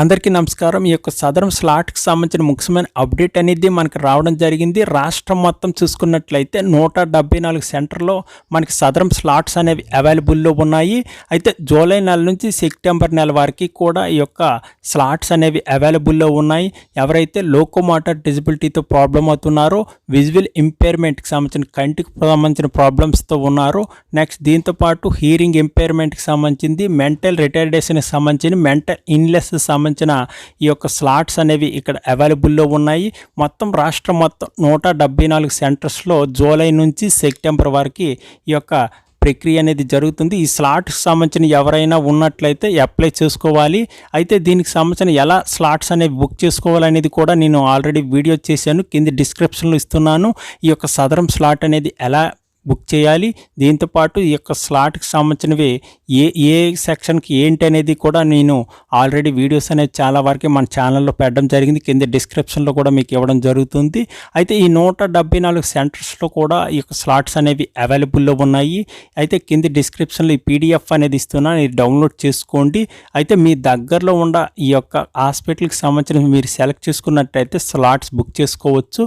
అందరికీ నమస్కారం. ఈ యొక్క సదరం స్లాట్కి సంబంధించిన ముఖ్యమైన అప్డేట్ అనేది మనకి రావడం జరిగింది. రాష్ట్రం మొత్తం చూసుకున్నట్లయితే నూట డెబ్బై నాలుగు సెంటర్లో మనకి సదరం స్లాట్స్ అనేవి అవైలబుల్లో ఉన్నాయి. అయితే జూలై నెల నుంచి సెప్టెంబర్ నెల వరకు కూడా ఈ యొక్క స్లాట్స్ అనేవి అవైలబుల్లో ఉన్నాయి. ఎవరైతే లోకోమోటర్ డిజిబిలిటీతో ప్రాబ్లం అవుతున్నారో విజువల్ ఇంపైర్మెంట్కి సంబంధించిన కంటికి సంబంధించిన ప్రాబ్లమ్స్తో ఉన్నారో. నెక్స్ట్ దీంతోపాటు హీరింగ్ ఇంపైర్మెంట్కి సంబంధించింది మెంటల్ రిటైర్డేషన్కి సంబంధించిన మెంటల్ ఇన్లెస్ సంబంధించిన ఈ యొక్క స్లాట్స్ అనేవి ఇక్కడ అవైలబుల్లో ఉన్నాయి. మొత్తం రాష్ట్రం మొత్తం నూట డెబ్బై నాలుగు సెంటర్స్లో జూలై నుంచి సెప్టెంబర్ వరకు ఈ యొక్క ప్రక్రియ అనేది జరుగుతుంది. ఈ స్లాట్స్ సంబంధించిన ఎవరైనా ఉన్నట్లయితే అప్లై చేసుకోవాలి. అయితే దీనికి సంబంధించిన ఎలా స్లాట్స్ అనేవి బుక్ చేసుకోవాలనేది కూడా నేను ఆల్రెడీ వీడియో చేశాను. కింద డిస్క్రిప్షన్లో ఇస్తున్నాను. ఈ యొక్క సదరం స్లాట్ అనేది ఎలా బుక్ చేయాలి. దీంతోపాటు ఈ యొక్క స్లాట్కి సంబంధించినవి ఏ ఏ సెక్షన్కి ఏంటి అనేది కూడా నేను ఆల్రెడీ వీడియోస్ అనేది చాలా వరకు మన ఛానల్లో పెట్టడం జరిగింది. కింద డిస్క్రిప్షన్లో కూడా మీకు ఇవ్వడం జరుగుతుంది. అయితే ఈ నూట డెబ్బై నాలుగు సెంటర్స్లో కూడా ఈ యొక్క స్లాట్స్ అనేవి అవైలబుల్లో ఉన్నాయి. అయితే కింద డిస్క్రిప్షన్లో ఈ పీడిఎఫ్ అనేది ఇస్తున్నాను ఇది డౌన్లోడ్ చేసుకోండి. అయితే మీ దగ్గరలో ఉన్న ఈ యొక్క హాస్పిటల్కి సంబంధించిన మీరు సెలెక్ట్ చేసుకున్నట్టయితే స్లాట్స్ బుక్ చేసుకోవచ్చు.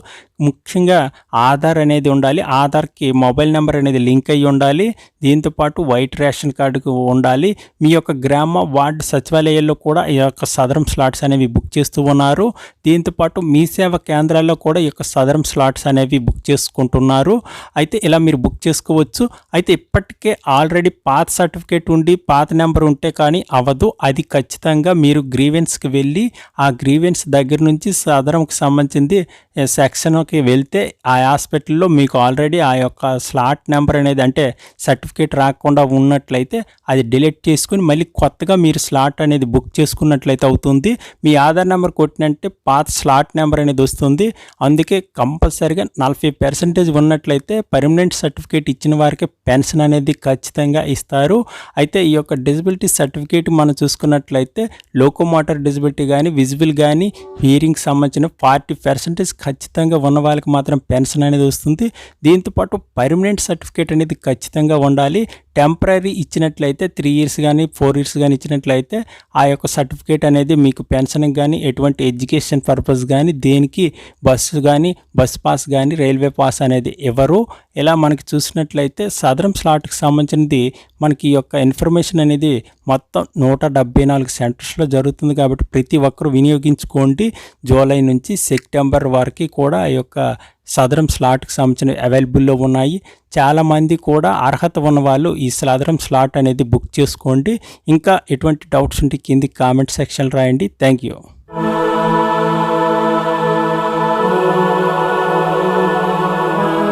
ముఖ్యంగా ఆధార్ అనేది ఉండాలి. ఆధార్కి మొబైల్ నెంబర్ అనేది లింక్ అయ్యి ఉండాలి. దీంతోపాటు వైట్ రేషన్ కార్డుకు ఉండాలి. మీ యొక్క గ్రామ వార్డు సచివాలయాల్లో కూడా ఈ యొక్క సదరం స్లాట్స్ అనేవి బుక్ చేస్తూ ఉన్నారు. దీంతోపాటు మీ సేవ కేంద్రాల్లో కూడా ఈ యొక్క సదరం స్లాట్స్ అనేవి బుక్ చేసుకుంటున్నారు. అయితే ఇలా మీరు బుక్ చేసుకోవచ్చు. అయితే ఇప్పటికే ఆల్రెడీ పాత సర్టిఫికేట్ ఉండి పాత నెంబర్ ఉంటే కానీ అవ్వదు అది ఖచ్చితంగా మీరు గ్రీవెన్స్కి వెళ్ళి ఆ గ్రీవెన్స్ దగ్గర నుంచి సదరంకి సంబంధించింది హాస్పిటల్లోకి వెళ్తే ఆ హాస్పిటల్లో మీకు ఆల్రెడీ ఆ యొక్క స్లాట్ నెంబర్ అనేది అంటే సర్టిఫికేట్ రాకుండా ఉన్నట్లయితే అది డిలీట్ చేసుకుని మళ్ళీ కొత్తగా మీరు స్లాట్ అనేది బుక్ చేసుకున్నట్లయితే అవుతుంది. మీ ఆధార్ నెంబర్ కొట్టినంటే పాత స్లాట్ నెంబర్ అనేది వస్తుంది. అందుకే కంపల్సరీగా నలభై పర్సెంటేజ్ ఉన్నట్లయితే పర్మనెంట్ సర్టిఫికేట్ ఇచ్చిన వారికి పెన్షన్ అనేది ఖచ్చితంగా ఇస్తారు. అయితే ఈ యొక్క డిజబిలిటీ సర్టిఫికేట్ మనం చూసుకున్నట్లయితే లోకోమోటర్ డిజబిలిటీ కానీ విజిబుల్ కానీ హీరింగ్ సంబంధించిన ఫార్టీ పర్సెంటేజ్ ఖచ్చితంగా ఉన్న వాళ్ళకి మాత్రం పెన్షన్ అనేది వస్తుంది. దీంతోపాటు పర్మనెంట్ సర్టిఫికేట్ అనేది ఖచ్చితంగా ఉండాలి. టెంపరీ ఇచ్చినట్లయితే త్రీ ఇయర్స్ కానీ ఫోర్ ఇయర్స్ కానీ ఇచ్చినట్లయితే ఆ యొక్క సర్టిఫికేట్ అనేది మీకు పెన్షన్కి కానీ ఎటువంటి ఎడ్యుకేషన్ పర్పస్ కానీ దేనికి బస్సు కానీ బస్ పాస్ కానీ రైల్వే పాస్ అనేది ఎవరు. ఇలా మనకి చూసినట్లయితే సదరం స్లాట్కి సంబంధించినది మనకి ఈ యొక్క ఇన్ఫర్మేషన్ అనేది మొత్తం నూట డెబ్బై నాలుగు సెంటర్స్లో జరుగుతుంది కాబట్టి ప్రతి ఒక్కరూ వినియోగించుకోండి. జూలై నుంచి సెప్టెంబర్ వరకు కూడా ఈ యొక్క సదరం స్లాట్కి సంబంధించిన అవైలబుల్లో ఉన్నాయి. చాలామంది కూడా అర్హత ఉన్న వాళ్ళు ఈ సదరం స్లాట్ అనేది బుక్ చేసుకోండి. ఇంకా ఎటువంటి డౌట్స్ ఉంటే కింది కామెంట్ సెక్షన్ రాయండి. Thank you